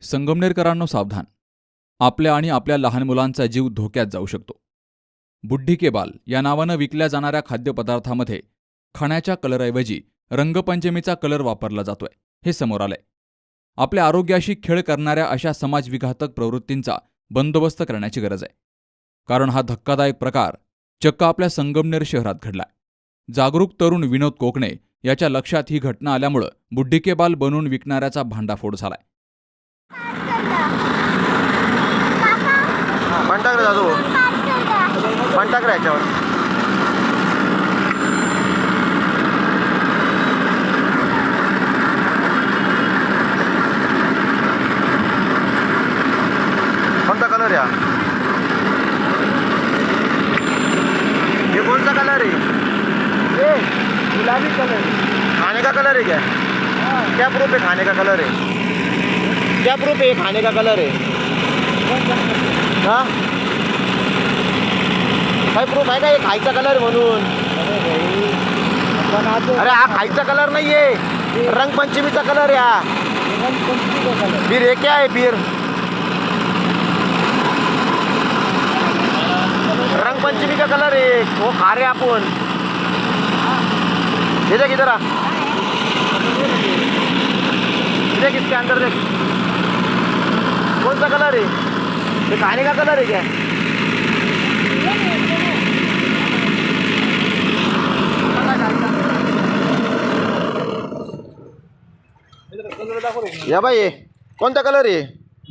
संगमनेरकरांनो सावधान. आपल्या आणि आपल्या लहान मुलांचा जीव धोक्यात जाऊ शकतो. बुड्ढीके बाल या नावानं विकल्या जाणाऱ्या खाद्यपदार्थामध्ये खाण्याच्या कलरऐवजी रंगपंचमीचा कलर वापरला जातोय हे समोर आलंय. आपल्या आरोग्याशी खेळ करणाऱ्या अशा समाजविघातक प्रवृत्तींचा बंदोबस्त करण्याची गरज आहे. कारण हा धक्कादायक प्रकार चक्क आपल्या संगमनेर शहरात घडलाय. जागरूक तरुण विनोद कोकणे याच्या लक्षात ही घटना आल्यामुळं बुड्डिकेबाल बनवून विकणाऱ्याचा भांडाफोड झालाय. पण टाक रे दादू. पण टाक रे याच्यावर. कोणता कलर या? ये कोणता कलर आहे? गुलाबी कलर खाने का कलर है. क्या क्या प्रूफ है खाने का कलर है क्या प्रूफ है खाने का कलर है हाँ? काय प्रूफ आहे का हे खायचा कलर म्हणून. अरे हा खायचा कलर नाही आहे रंगपंचमीचा कलर आहे हा कलर फिर हे क्या आहे फिर रंगपंचमी का कलर है वो खा रहे आपण. ये इधर आ. ये देख इसके अंदर देख. कौन सा कलर है ये खाने का कलर है क्या? या भाई ये कौन सा कलर है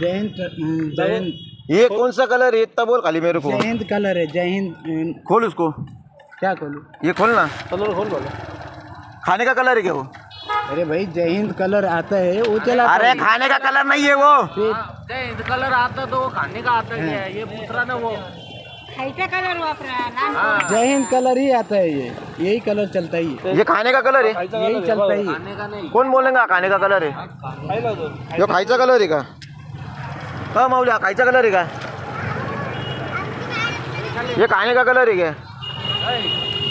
जय हिंद अं, जय हिंद ये कौन सा कलर है इतना बोल खाली मेरे को. जय हिंद कलर है जय हिंद अं, खोल उसको क्या खोलू? ये खोलना कलर खोल बोलो. खाने का कलर है क्या वो? अरे भाई जय हिंद कलर आता है वो चला अरे खाने का कलर नहीं है वो। फिर? कलर आता तो वो खाने का आता ही है ये दूसरा ना वो। कलर जय हिंद कलर ही आता है ये यही कलर चलता ही है। ये खाने का कलर है? यही चलता ही है। खाने का नहीं। कोण बोलेगा खाने का कलर है? यो खायचा कलर आहे का? हा माऊली हा खायचा कलर आहे का? ये खाने का कलर है क्या?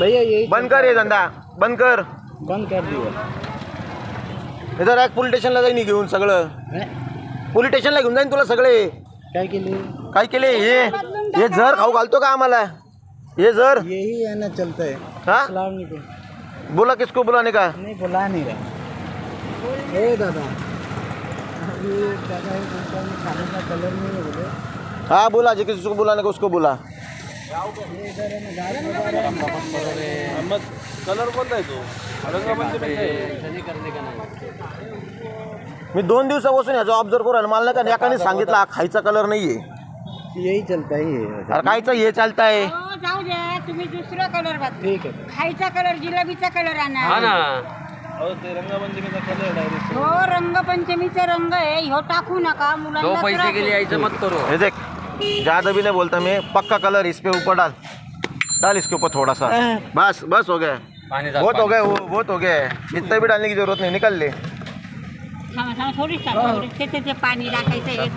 भैया यही बंद कर ये धंदा बंद कर। बंद कर दिया। इधर एक पोलीस स्टेशनला जाईन घेऊन सगळं? पोलीस स्टेशनला घेऊन जाईन तुला सगळे. काय केली? काय केले? हे हे जर खाऊ घालतो का आम्हाला? हे जर. यही है ना चलता है? हा सलाम बोला किसको बुलाने का? नहीं बुला नहीं रहा ए दादा. अभी दादा ये बोलता खाने का कलर नहीं है बोले हाँ बोला जो किसको बुलाने का उसको बोला. मी दोन दिवसापासून याचा ऑब्झर्व करू मला नाही का एकाने सांगितलं हा खायचा कलर नाहीये. यही चलता ही अरे चालताय. हो जाऊ द्या तुम्ही दुसरा कलर बघा. ठीक है खायचा कलर जिलेबीचा कलर आणा. हा ना. हो रंगपंचमीचा रंग आहे. ह्यो टाकू नका दो मुलांना पैसे त्रास लिए ऐसे मत करो. हे देख. ज़्यादा भी नहीं बोलता मैं पक्का कलर इस पे ऊपर डाल डाल इसके ऊपर थोड़ा सा बस बस हो गया। बहुत हो गया वो बहुत हो गया इतना भी डालने की ज़रूरत नहीं निकल ले। टाकायचं एक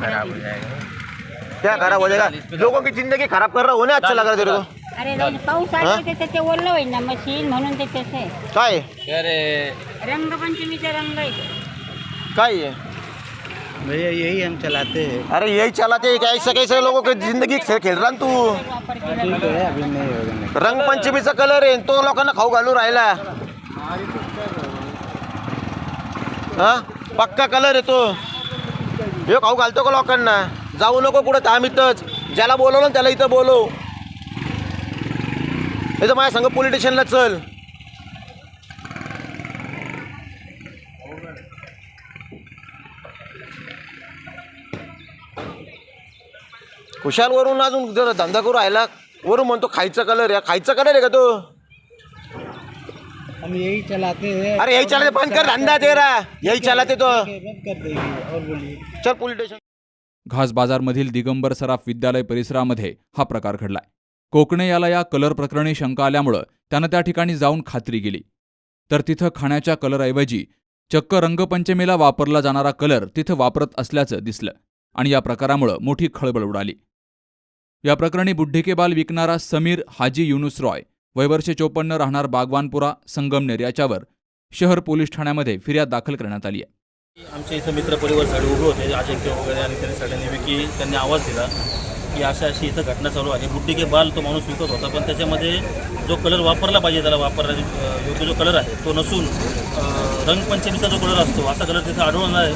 क्या खराब हो जाएगा? लोगों की ज़िंदगी खराब कर रहा होने अच्छा लग रहा है तेरे को। अरे पाऊस आला त्याचे ओलं होईल ना मशीन म्हणून ते तसं काय? अरे रंगपंचमीचा रंग आहे काय ये? भैया यही हम चलाते हैं। अरे यही चलाते हैं ऐसे कैसे लोगों की जिंदगी खेळ खेळ रहा ना तू? है नहीं होगा नहीं रंगपंचमीचा कलर आहे तो लोकांना खाऊ घालू राहिला हा? पक्का कलर आहे तो। हे खाऊ घालतो का लोकांना जाऊ नको कुठं थांब इथंच। ज्याला बोलवलं ना त्याला इथं बोलव। तर माझ्या संघ पोलीस स्टेशनला चल। खुशालवरून अजून जर धंदा करू राहिला. वरून म्हणतो खायचा कलर आहे. खायचा कलर आहे का तो? हम यही चलाते हैं. अरे यही चलाते बंद कर धंदा तेरा. यही चलाते तो. बंद कर देंगे और बोलिए। चल पोलीस स्टेशन घास बाजारमधील दिगंबर सराफ विद्यालय परिसरामध्ये हा प्रकार घडलाय. कोकणे याला या कलर प्रकरणी शंका आल्यामुळं त्यानं त्या ठिकाणी जाऊन खात्री केली. तर तिथं खाण्याच्या कलरऐवजी चक्क रंगपंचमीला वापरला जाणारा कलर तिथं वापरत असल्याचं दिसलं आणि या प्रकारामुळं मोठी खळबळ उडाली. या प्रकरणी बुड्ढिकेबाल विकणारा समीर हाजी युनुस रॉय वयवर्ष चोपन्न राहणार बागवानपुरा संगमनेर याच्यावर शहर पोलीस ठाण्यामध्ये फिर्याद दाखल करण्यात आली आहे. आमच्या इथं मित्रपरिवार साडे उभे होते अजिंक्य वगैरे आणि त्यांनी सगळ्यांनी विकी त्यांनी आवाज दिला की अशा अशी इथं घटना चालू आहे. बुड्डी के बाल तो माणूस विकत होता पण त्याच्यामध्ये जो कलर वापरला पाहिजे त्याला वापरला योग्य जो कलर आहे तो नसून रंगपंचमीचा जो कलर असतो असा कलर तिथं आढळून आहे.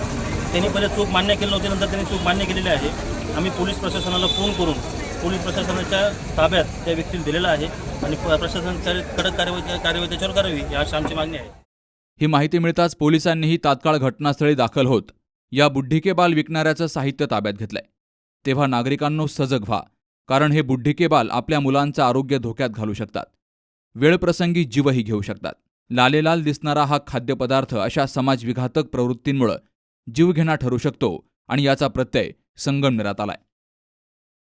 त्यांनी पहिले चूक मान्य केली नव्हती नंतर त्यांनी चूक मान्य केलेली आहे. आम्ही पोलीस प्रशासनाला फोन करून पोलीस प्रशासनाच्या ताब्यात त्या व्यक्तीला दिलेला आहे आणि प्रशासन कडक कार्यवाही कार्यवाही त्याच्यावर करावी ही अशी आमची मागणी आहे. ही माहिती मिळताच पोलिसांनीही तात्काळ घटनास्थळी दाखल होत या बुड्ढिकेबाल विकणाऱ्याचं साहित्य ताब्यात घेतलंय. तेव्हा नागरिकांनो सजग व्हा कारण हे बुड्ढिकेबाल आपल्या मुलांचं आरोग्य धोक्यात घालू शकतात. वेळप्रसंगी जीवही घेऊ शकतात. लालेलाल दिसणारा हा खाद्यपदार्थ अशा समाजविघातक प्रवृत्तींमुळं जीवघेणा ठरू शकतो आणि याचा प्रत्यय संगमनेरात आलाय.